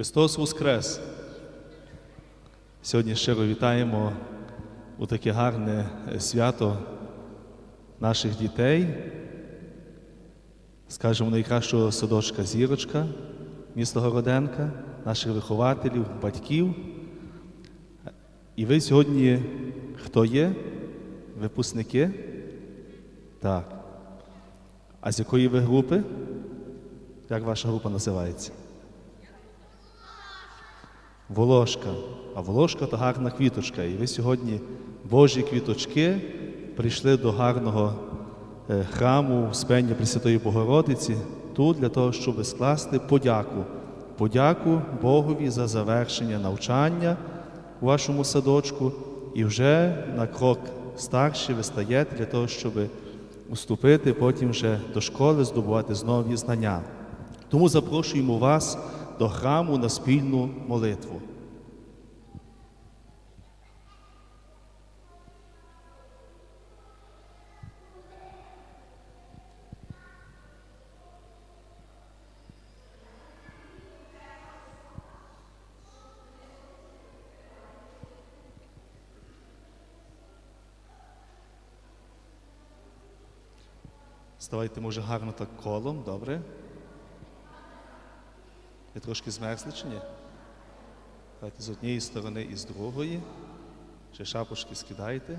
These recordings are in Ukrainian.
Христос Воскрес! Сьогодні щиро вітаємо у таке гарне е, свято наших дітей, скажімо, найкращого садочка Зірочка, міста Городенка, наших вихователів, батьків. І ви сьогодні хто є? Випускники? Так. А з якої ви групи? Як ваша група називається? Волошка. А волошка то гарна квіточка. І ви сьогодні Божі квіточки прийшли до гарного е, храму Успення Пресвятої Богородиці тут для того, щоб скласти подяку. Подяку Богові за завершення навчання у вашому садочку. І вже на крок старші ви стаєте для того, щоб уступити потім вже до школи, здобувати знову знання. Тому запрошуємо вас до храму на спільну молитву. Ставайте, може, гарно так колом, добре? Ви трошки змерзли чи ні? Давайте з однієї сторони і з другої. Ще шапочки скидайте.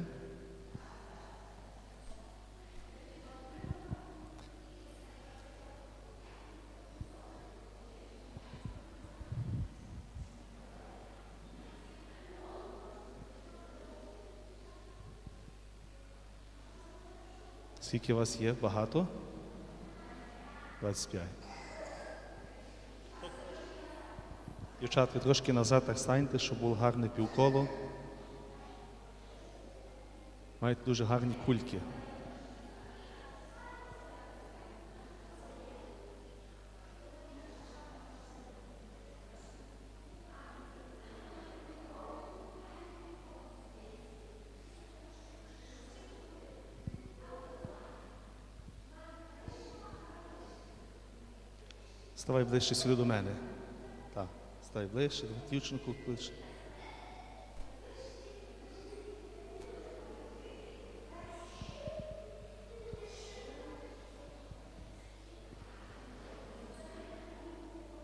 Скільки вас є? Багато? 25. Дівчатки, трошки назад так станьте, щоб було гарне півколо. Мають дуже гарні кульки. Ставай ближче сюди до мене. Ставай ближче, дівчинку ближче.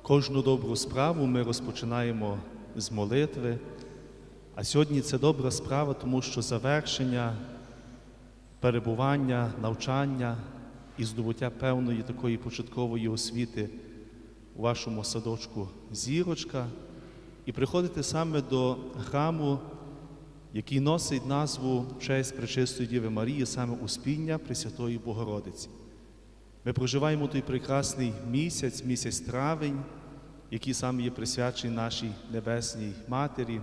Кожну добру справу ми розпочинаємо з молитви. А сьогодні це добра справа, тому що завершення перебування, навчання і здобуття певної такої початкової освіти у вашому садочку зірочка, і приходите саме до храму, який носить назву честь Пречистої Діви Марії, саме Успіння Пресвятої Богородиці. Ми проживаємо той прекрасний місяць, місяць травень, який саме є присвячений нашій Небесній Матері.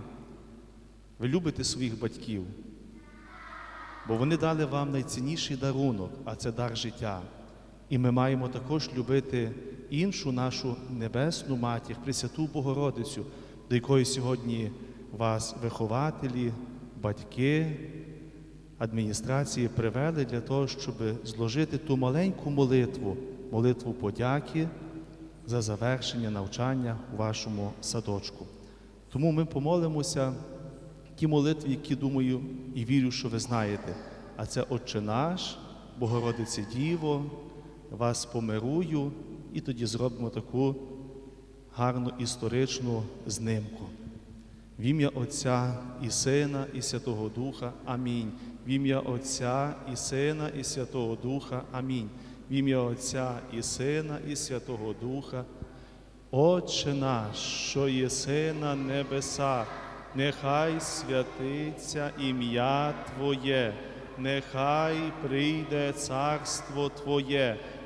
Ви любите своїх батьків, бо вони дали вам найцінніший дарунок, а це дар життя. І ми маємо також любити іншу нашу небесну матір, Пресвяту Богородицю, до якої сьогодні вас вихователі, батьки, адміністрації привели для того, щоб зложити ту маленьку молитву, молитву подяки за завершення навчання у вашому садочку. Тому ми помолимося ті молитви, які думаю і вірю, що ви знаєте. А це Отче наш, Богородице Діво, вас помирую, і тоді зробимо таку гарну історичну знимку. В ім'я Отця і Сина, і Святого Духа. Амінь. В ім'я Отця і Сина, і Святого Духа. Амінь. В ім'я Отця і Сина, і Святого Духа. Отче наш, що єси на небесах, нехай святиться ім'я Твоє, нехай прийде царство Твоє,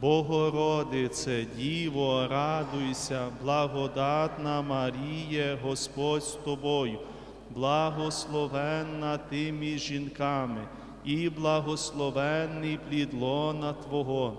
Богородице, Діво, радуйся, благодатна Маріє, Господь з тобою, благословенна ти між жінками, і благословенний плід лона Твого.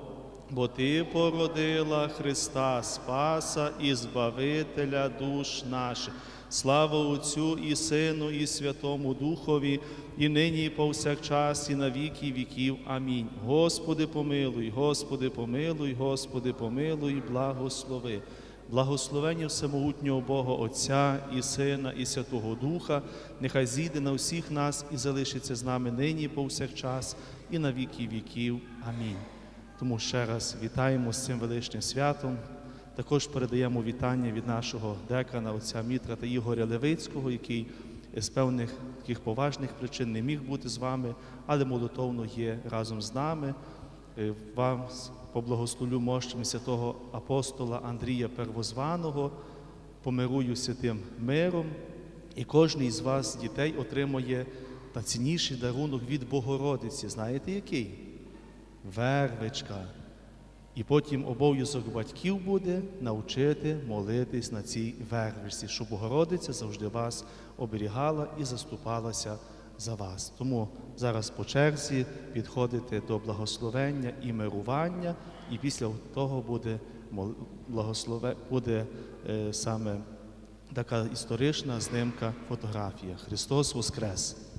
Бо Ти породила Христа, Спаса і Збавителя душ наших. Слава Отцю і Сину, і Святому Духові, і нині, і повсякчас, і на віки віків. Амінь. Господи, помилуй, Господи, помилуй, Господи, помилуй, благослови. Благословення всемогутнього Бога Отця і Сина, і Святого Духа, нехай зійде на всіх нас і залишиться з нами нині, повсякчас, і на віки віків. Амінь. Тому ще раз вітаємо з цим величним святом. Також передаємо вітання від нашого декана, отця Мітра та Ігоря Левицького, який з певних таких поважних причин не міг бути з вами, але молитовно є разом з нами. Е, Вам поблагословлю мощами святого апостола Андрія Первозваного, помирую святим миром, і кожен із вас, дітей, отримує найцінніший дарунок від Богородиці. Знаєте який? Вервичка. І потім обов'язок батьків буде навчити молитись на цій вервичці, щоб Богородиця завжди вас оберігала і заступалася за вас. Тому зараз по черзі підходите до благословення і мирування, і після того буде благослове, буде е, саме така історична знимка фотографія. Христос Воскрес!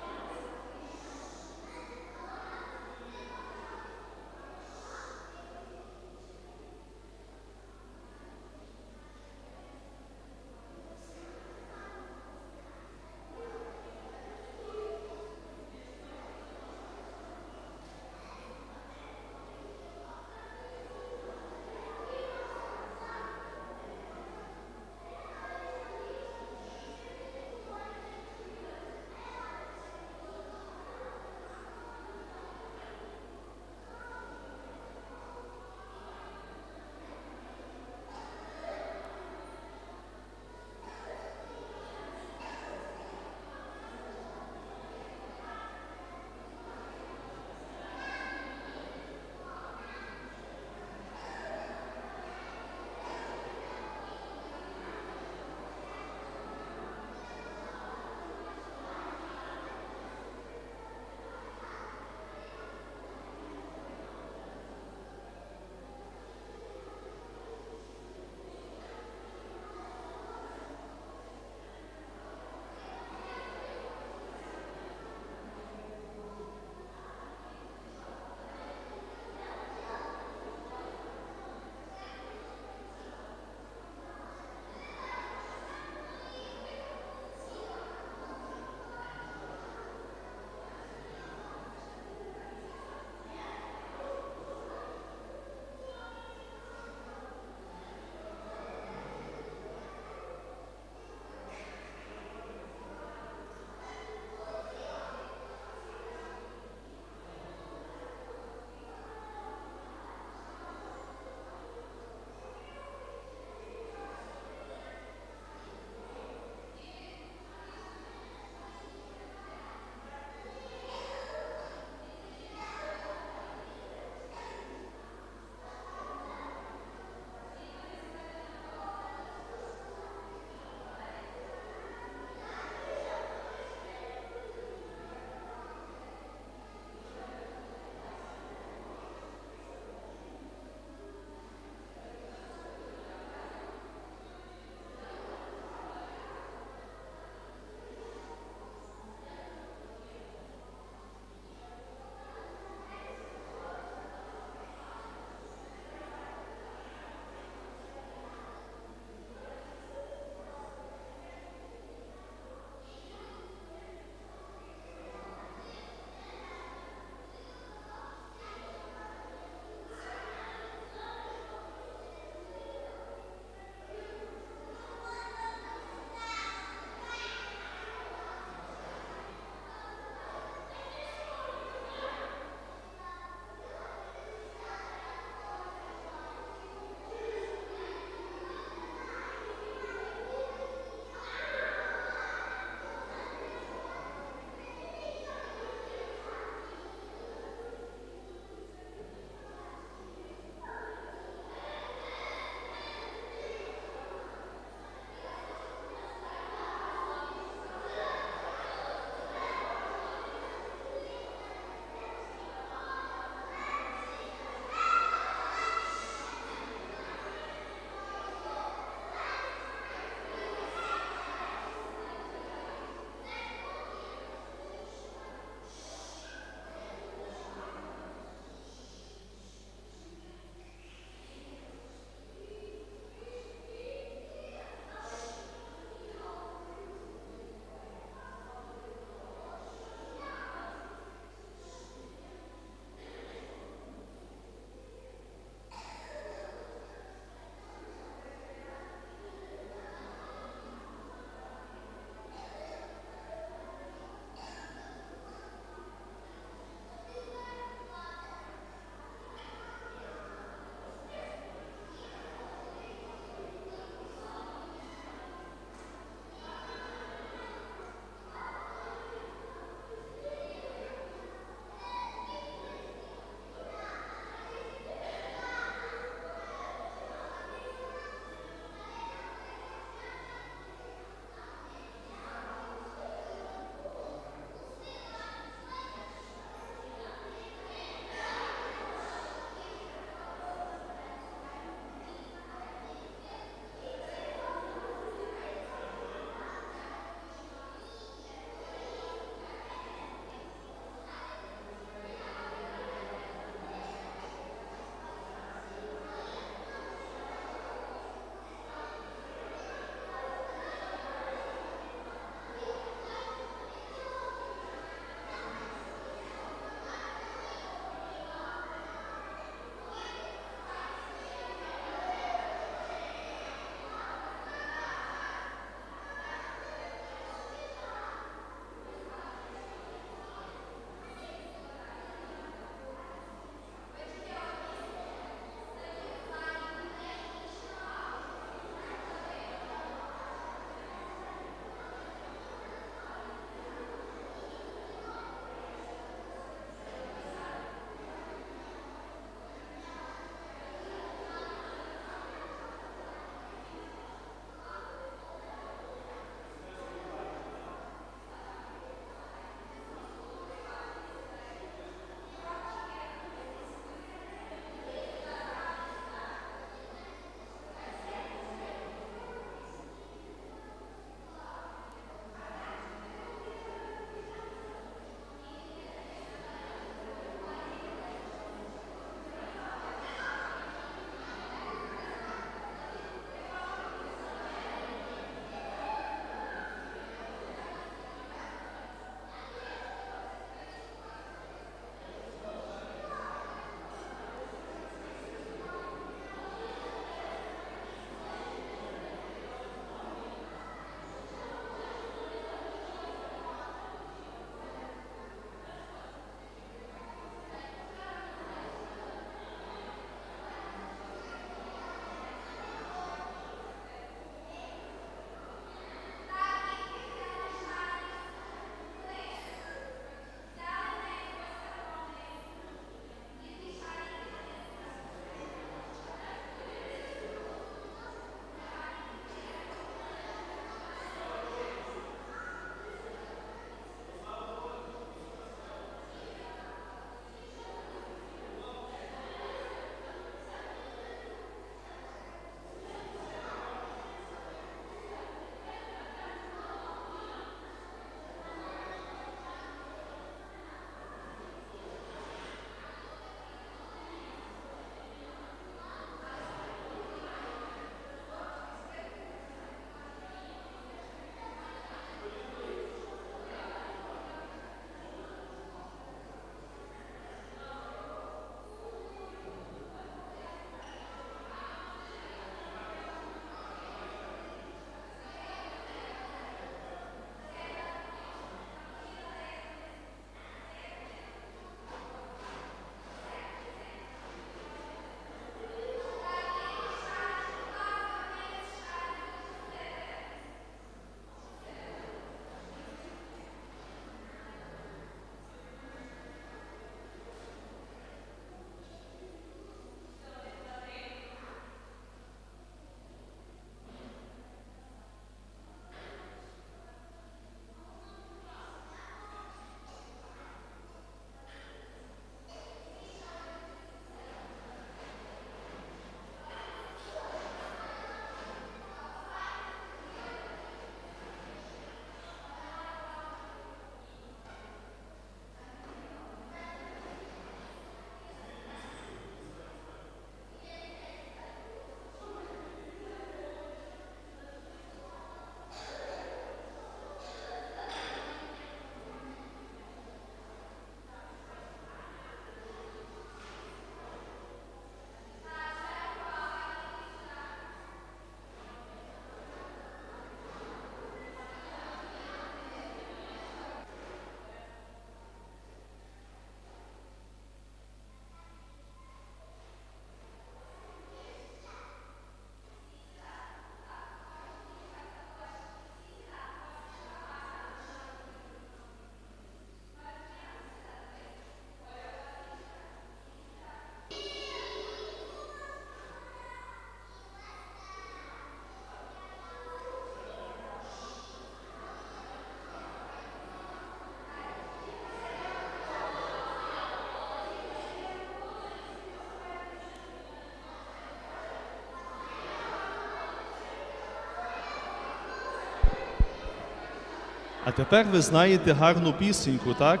А тепер ви знаєте гарну пісеньку, так?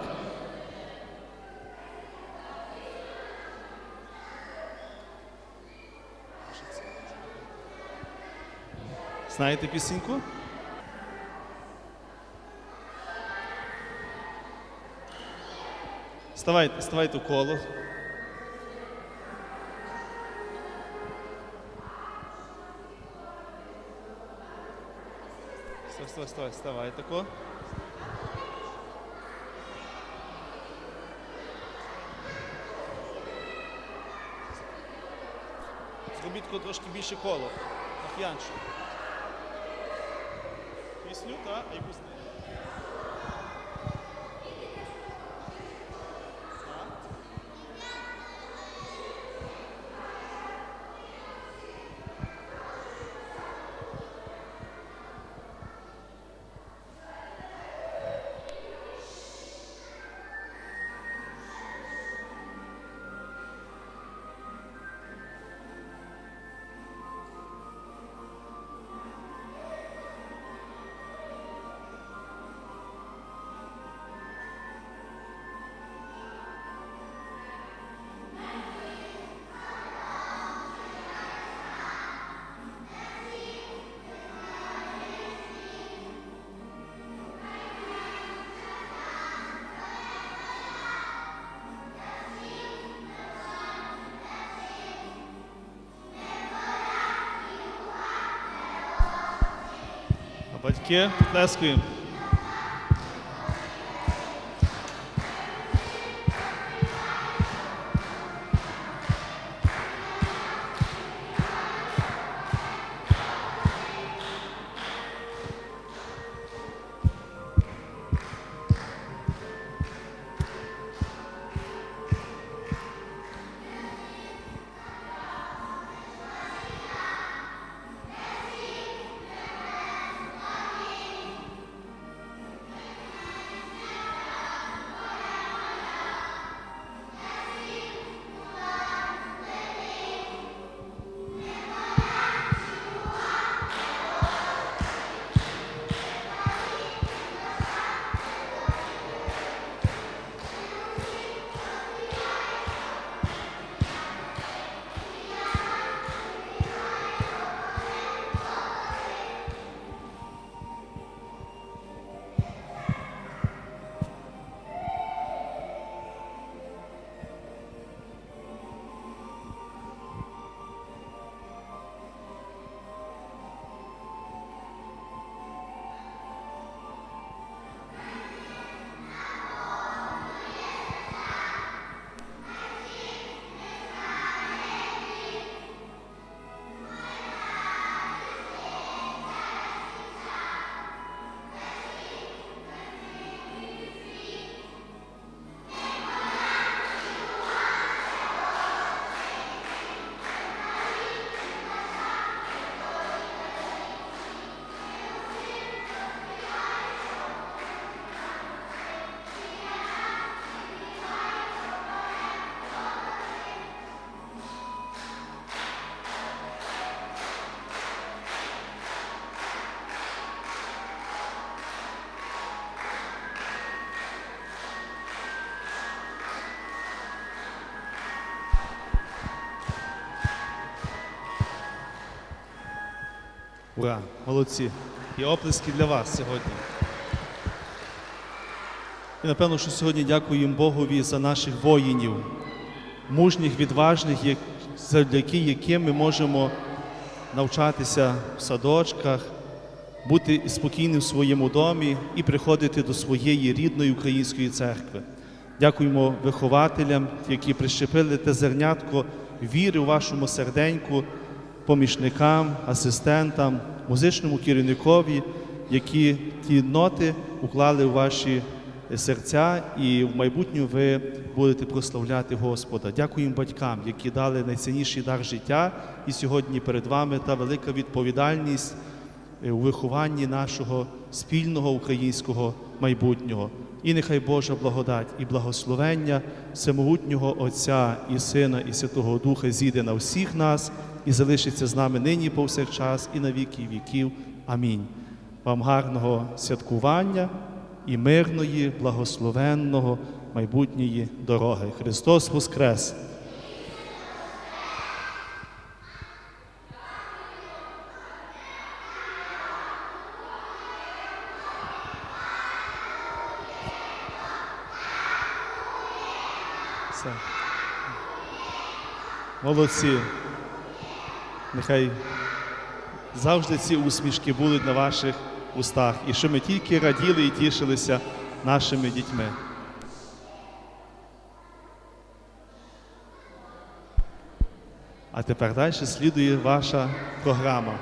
Знаєте пісеньку? Ставайте, ставайте коло. Вставай, стой, вставай, тако. Зробіть тако трошки більше коло. Ах'янчу. Пісню, так? А якусь не. А Ура! Молодці! І оплески для вас сьогодні. І напевно, що сьогодні дякуємо Богові за наших воїнів, мужніх, відважних, завдяки яким ми можемо навчатися в садочках, бути спокійним в своєму домі і приходити до своєї рідної української церкви. Дякуємо вихователям, які прищепили те зернятко віри у вашому серденьку, помічникам, асистентам, музичному керівникові, які ті ноти уклали у ваші серця, і в майбутньому ви будете прославляти Господа. Дякуємо батькам, які дали найцінніший дар життя, і сьогодні перед вами та велика відповідальність е, у вихованні нашого спільного українського майбутнього. І нехай Божа благодать і благословення всемогутнього Отця і Сина, і Святого Духа зійде на всіх нас і залишиться з нами нині повсякчас і на віки віків. Амінь. Вам гарного святкування і мирної, благословенного майбутньої дороги. Христос Воскрес! Молодці. Нехай завжди ці усмішки будуть на ваших устах, і що ми тільки раділи і тішилися нашими дітьми. А тепер далі слідує ваша програма.